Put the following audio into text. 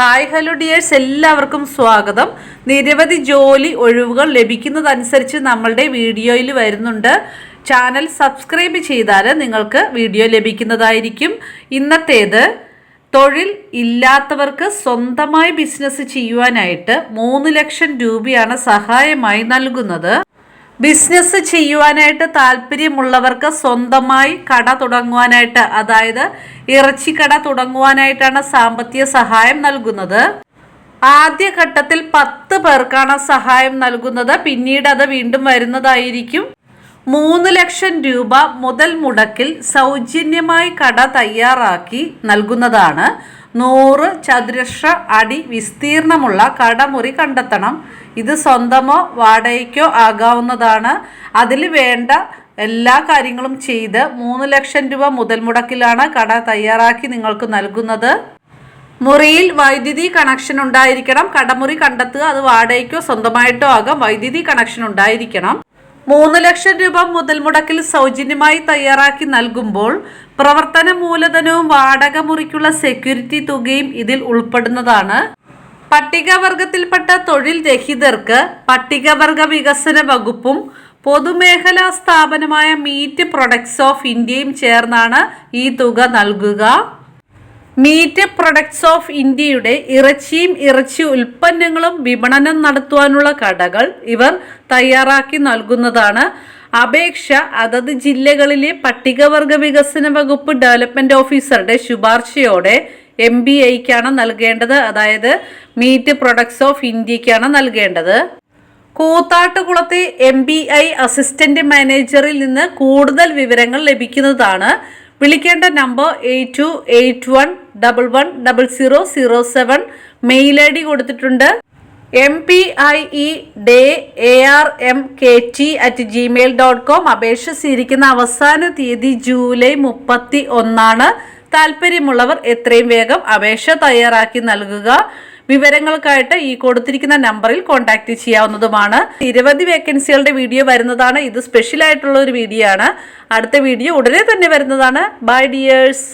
Hi hello dears. എല്ലാവർക്കും സ്വാഗതം. നിരവധി ജോലി ഒഴിവുകൾ ലഭിക്കുന്നതനുസരിച്ച് നമ്മളുടെ വീഡിയോയിൽ വരുന്നുണ്ട്. ചാനൽ സബ്സ്ക്രൈബ് ചെയ്താൽ നിങ്ങൾക്ക് വീഡിയോ ലഭിക്കുന്നതായിരിക്കും. ഇന്നത്തേത് തൊഴിൽ ഇല്ലാത്തവർക്ക് സ്വന്തമായി ബിസിനസ് ചെയ്യുവാനായിട്ട് മൂന്ന് ലക്ഷം രൂപയാണ് സഹായമായി നൽകുന്നത്. ബിസിനസ് ചെയ്യുവാനായിട്ട് താല്പര്യമുള്ളവർക്ക് സ്വന്തമായി കട തുടങ്ങുവാനായിട്ട് അതായത് ഇറച്ചിക്കട തുടങ്ങുവാനായിട്ടാണ് സാമ്പത്തിക സഹായം നൽകുന്നത്. ആദ്യഘട്ടത്തിൽ പത്ത് പേർക്കാണ് സഹായം നൽകുന്നത്. പിന്നീട് അത് വീണ്ടും വരുന്നതായിരിക്കും. മൂന്ന് ലക്ഷം രൂപ മുതൽ മുടക്കിൽ സൗജന്യമായി കട തയ്യാറാക്കി നൽകുന്നതാണ്. നൂറ് ചതുരശ്ര അടി വിസ്തീർണമുള്ള കടമുറി കണ്ടെത്തണം. ഇത് സ്വന്തമോ വാടകയ്ക്കോ ആകാവുന്നതാണ്. അതിൽ വേണ്ട എല്ലാ കാര്യങ്ങളും ചെയ്ത് മൂന്ന് ലക്ഷം രൂപ മുതൽ മുടക്കിലാണ് കട തയ്യാറാക്കി നിങ്ങൾക്ക് നൽകുന്നത്. മുറിയിൽ വൈദ്യുതി കണക്ഷൻ ഉണ്ടായിരിക്കണം. കടമുറി കണ്ടെത്തുക അത് വാടകയ്ക്കോ സ്വന്തമായിട്ടോ ആകാം. വൈദ്യുതി കണക്ഷൻ ഉണ്ടായിരിക്കണം. മൂന്ന് ലക്ഷം രൂപ മുതൽ മുടക്കിൽ സൗജന്യമായി തയ്യാറാക്കി നൽകുമ്പോൾ പ്രവർത്തന മൂലധനവും വാടക മുറിക്കുള്ള സെക്യൂരിറ്റി തുകയും ഇതിൽ ഉൾപ്പെടുന്നതാണ്. പട്ടികവർഗത്തിൽപ്പെട്ട തൊഴിൽ രഹിതർക്ക് പട്ടികവർഗ വികസന വകുപ്പും പൊതുമേഖലാ സ്ഥാപനമായ മീറ്റ് പ്രൊഡക്ട്സ് ഓഫ് ഇന്ത്യയും ചേർന്നാണ് ഈ തുക നൽകുക. മീറ്റ് പ്രൊഡക്ട്സ് ഓഫ് ഇന്ത്യയുടെ ഇറച്ചിയും ഇറച്ചി ഉൽപ്പന്നങ്ങളും വിപണനം നടത്തുവാനുള്ള കടകൾ ഇവർ തയ്യാറാക്കി നൽകുന്നതാണ്. അപേക്ഷ അതത് ജില്ലകളിലെ പട്ടികവർഗ വികസന വകുപ്പ് ഡെവലപ്മെന്റ് ഓഫീസറുടെ ശുപാർശയോടെ എം ബി ഐക്കാണ് നൽകേണ്ടത്. അതായത് മീറ്റ് പ്രൊഡക്ട്സ് ഓഫ് ഇന്ത്യക്കാണ് നൽകേണ്ടത്. കൂത്താട്ടുകുളത്തെ എം ബി ഐ അസിസ്റ്റന്റ് മാനേജറിൽ നിന്ന് കൂടുതൽ വിവരങ്ങൾ ലഭിക്കുന്നതാണ്. വിളിക്കേണ്ട number eight two eight one double one double zero zero seven. Mail I D കൊടുത്തിട്ടുണ്ട്. M P I E D A R M K T at Gmail dot com അപേക്ഷ സ്വീകരിക്കുന്ന അവസാന തീയതി ജൂലൈ മുപ്പത്തി ഒന്നാണ്. താല്പര്യമുള്ളവർ എത്രയും വേഗം അപേക്ഷ തയ്യാറാക്കി നൽകുക. വിവരങ്ങൾക്കായിട്ട് ഈ കൊടുത്തിരിക്കുന്ന നമ്പറിൽ കോൺടാക്ട് ചെയ്യാവുന്നതുമാണ്. നിരവധി വേക്കൻസികളുടെ വീഡിയോ വരുന്നതാണ്. ഇത് സ്പെഷ്യൽ ആയിട്ടുള്ള ഒരു വീഡിയോ ആണ്. അടുത്ത വീഡിയോ ഉടനെ തന്നെ വരുന്നതാണ്. By dears